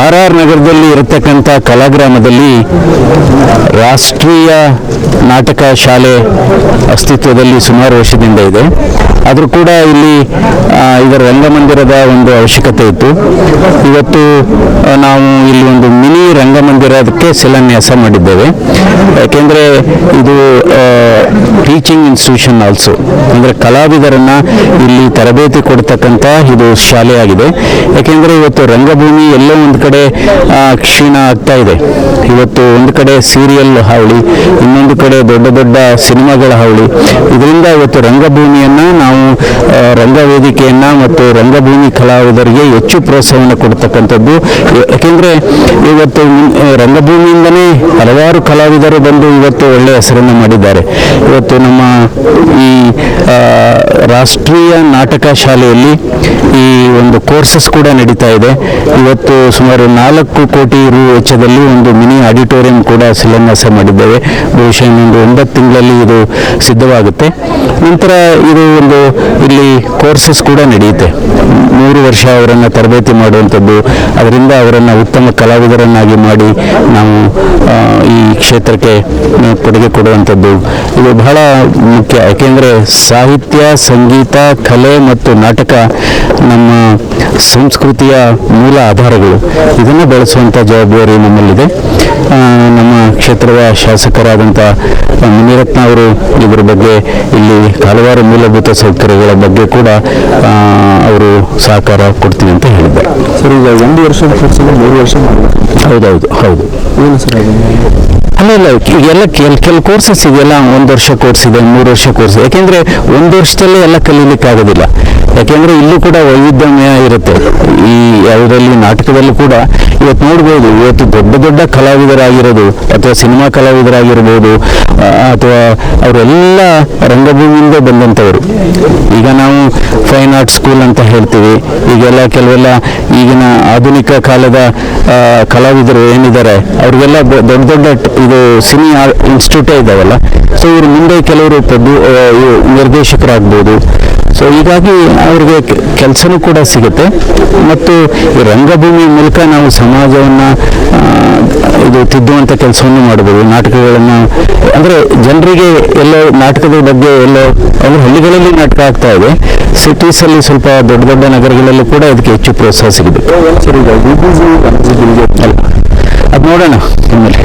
R R ನಗರದಲ್ಲಿ ಇರತಕ್ಕಂಥ ಕಲಾಗ್ರಾಮದಲ್ಲಿ ರಾಷ್ಟ್ರೀಯ ನಾಟಕ ಶಾಲೆ ಅಸ್ತಿತ್ವದಲ್ಲಿ ಸುಮಾರು ವರ್ಷದಿಂದ ಇದೆ. ಆದರೂ ಕೂಡ ಇಲ್ಲಿ ಇದರ ರಂಗಮಂದಿರದ ಒಂದು ಅವಶ್ಯಕತೆ ಇತ್ತು. ಇವತ್ತು ನಾವು ಇಲ್ಲಿ ಒಂದು ಮಿನಿ ರಂಗಮಂದಿರಕ್ಕೆ ಶಿಲಾನ್ಯಾಸ ಮಾಡಿದ್ದೇವೆ. ಯಾಕೆಂದರೆ ಇದು ಟೀಚಿಂಗ್ ಇನ್ಸ್ಟಿಟ್ಯೂಷನ್ ಆಲ್ಸೋ ಅಂದರೆ ಕಲಾವಿದರನ್ನು ಇಲ್ಲಿ ತರಬೇತಿ ಕೊಡ್ತಕ್ಕಂಥ ಇದು ಶಾಲೆಯಾಗಿದೆ ಯಾಕೆಂದರೆ ಇವತ್ತು ರಂಗಭೂಮಿ ಎಲ್ಲೋ ಒಂದು ಕಡೆ ಕ್ಷೀಣ ಆಗ್ತಾ ಇದೆ. ಇವತ್ತು ಒಂದು ಕಡೆ ಸೀರಿಯಲ್ ಹಾವಳಿ, ಇನ್ನೊಂದು ಕಡೆ ದೊಡ್ಡ ದೊಡ್ಡ ಸಿನಿಮಾಗಳ ಹಾವಳಿ. ಇದರಿಂದ ಇವತ್ತು ರಂಗಭೂಮಿಯನ್ನು ನಾವು ರಂಗ ರಂಗವೇದಿಕೆಯನ್ನು ಮತ್ತು ರಂಗಭೂಮಿ ಕಲಾವಿದರಿಗೆ ಹೆಚ್ಚು ಪ್ರೋತ್ಸಾಹವನ್ನು ಕೊಡ್ತಕ್ಕಂಥದ್ದು. ಯಾಕೆಂದರೆ ಇವತ್ತು ರಂಗಭೂಮಿಯಿಂದನೇ ಹಲವಾರು ಕಲಾವಿದರು ಬಂದು ಇವತ್ತು ಒಳ್ಳೆಯ ಹೆಸರನ್ನು ಮಾಡಿದ್ದಾರೆ. ಇವತ್ತು ನಮ್ಮ ಈ ರಾಷ್ಟ್ರೀಯ ನಾಟಕ ಶಾಲೆಯಲ್ಲಿ ಈ ಒಂದು ಕೋರ್ಸಸ್ ಕೂಡ ನಡೀತಾ ಇದೆ. ಇವತ್ತು ಸುಮಾರು ನಾಲ್ಕು ಕೋಟಿ ರು ವೆಚ್ಚದಲ್ಲಿ ಒಂದು ಮಿನಿ ಆಡಿಟೋರಿಯಂ ಕೂಡ ಶಿಲಾನ್ಯಾಸ ಮಾಡಿದ್ದೇವೆ. ಬಹುಶಃ ಇನ್ನೊಂದು ಒಂಬತ್ತು ತಿಂಗಳಲ್ಲಿ ಇದು ಸಿದ್ಧವಾಗುತ್ತೆ. ನಂತರ ಇದು ಒಂದು ಇಲ್ಲಿ ಕೋರ್ಸಸ್ ಕೂಡ ನಡೆಯುತ್ತೆ. ಮೂರು ವರ್ಷ ಅವರನ್ನು ತರಬೇತಿ ಮಾಡುವಂಥದ್ದು, ಅದರಿಂದ ಅವರನ್ನು ಉತ್ತಮ ಕಲಾವಿದರನ್ನಾಗಿ ಮಾಡಿ ನಾವು ಈ ಕ್ಷೇತ್ರಕ್ಕೆ ಕೊಡುಗೆ ಕೊಡುವಂಥದ್ದು. ಇದು ಬಹಳ ಮುಖ್ಯ, ಯಾಕೆಂದರೆ ಸಾಹಿತ್ಯ, ಸಂಗೀತ, ಕಲೆ ಮತ್ತು ನಾಟಕ ನಮ್ಮ ಸಂಸ್ಕೃತಿಯ ಮೂಲ ಆಧಾರಗಳು. ಇದನ್ನು ಬೆಳೆಸುವಂಥ ಜವಾಬ್ದಾರಿ ನಮ್ಮಲ್ಲಿದೆ. ನಮ್ಮ ಕ್ಷೇತ್ರದ ಶಾಸಕರಾದಂಥ ಮುನಿರತ್ನ ಅವರು ಇದರ ಬಗ್ಗೆ ಇಲ್ಲಿ ಹಲವಾರು ಮೂಲಭೂತ ಸೌಕರ್ಯಗಳ ಬಗ್ಗೆ ಕೂಡ ಅವರು ಸಹಕಾರ ಕೊಡ್ತೀವಿ ಅಂತ ಹೇಳಿದ್ದಾರೆ. ಸರ್ ಈಗ ಒಂದು ವರ್ಷ ಕೋರ್ಸಲ್ಲಿ ಮೂರು ವರ್ಷ ಹೌದೌದು ಹೌದು. ಏನು ಸರ್ ಅಲ್ಲ ಇಲ್ಲ ಕೆಲ ಕೆಲ ಕೋರ್ಸಸ್ ಇದೆಯಲ್ಲ ಒಂದು ವರ್ಷ ಕೋರ್ಸ್ ಇದೆ, ಮೂರು ವರ್ಷ ಕೋರ್ಸ್ ಯಾಕೆಂದ್ರೆ ಒಂದು ವರ್ಷದಲ್ಲೇ ಎಲ್ಲ ಕಲೀಲಿಕ್ಕೆ ಆಗೋದಿಲ್ಲ. ಯಾಕೆಂದ್ರೆ ಇಲ್ಲೂ ಕೂಡ ವೈವಿಧ್ಯಮಯ ಇರುತ್ತೆ. ಈ ಯಾವುದರಲ್ಲಿ ನಾಟಕದಲ್ಲೂ ಕೂಡ ಇವತ್ತು ನೋಡ್ಬೋದು, ಇವತ್ತು ದೊಡ್ಡ ದೊಡ್ಡ ಕಲಾವಿದರಾಗಿರೋದು ಅಥವಾ ಸಿನಿಮಾ ಕಲಾವಿದರಾಗಿರ್ಬೋದು ಅಥವಾ ಅವರೆಲ್ಲ ರಂಗಭೂಮಿಯಿಂದ ಬಂದಂಥವರು. ಈಗ ನಾವು ಫೈನ್ ಆರ್ಟ್ ಸ್ಕೂಲ್ ಅಂತ ಹೇಳ್ತೀವಿ. ಈಗೆಲ್ಲ ಕೆಲವೆಲ್ಲ ಈಗಿನ ಆಧುನಿಕ ಕಾಲದ ಕಲಾವಿದರು ಏನಿದ್ದಾರೆ, ಅವರಿಗೆಲ್ಲ ದೊಡ್ಡ ದೊಡ್ಡ ಇದು ಸಿನಿ ಇನ್ಸ್ಟಿಟ್ಯೂಟೇ ಇದ್ದಾವಲ್ಲ ಸೊ ಇವರು ಮುಂದೆ ಕೆಲವರು ಇವ್ರು ನಿರ್ದೇಶಕರಾಗ್ಬೋದು. ಸೊ ಹೀಗಾಗಿ ಅವ್ರಿಗೆ ಕೆಲಸನೂ ಕೂಡ ಸಿಗುತ್ತೆ. ಮತ್ತು ಈ ರಂಗಭೂಮಿ ಮೂಲಕ ನಾವು ಸಮಾಜವನ್ನು ಇದು ತಿದ್ದುವಂಥ ಕೆಲಸವನ್ನು ಮಾಡ್ಬೋದು. ನಾಟಕಗಳನ್ನು ಅಂದರೆ ಜನರಿಗೆ ಎಲ್ಲೋ ನಾಟಕದ ಬಗ್ಗೆ ಎಲ್ಲೋ ಅಂದರೆ ಹಳ್ಳಿಗಳಲ್ಲಿ ನಾಟಕ ಆಗ್ತಾ ಇದೆ. ಸಿಟೀಸಲ್ಲಿ ಸ್ವಲ್ಪ ದೊಡ್ಡ ದೊಡ್ಡ ನಗರಗಳಲ್ಲೂ ಕೂಡ ಇದಕ್ಕೆ ಹೆಚ್ಚು ಪ್ರೋತ್ಸಾಹ ಸಿಗಬೇಕು ಅದು ನೋಡೋಣ ಆಮೇಲೆ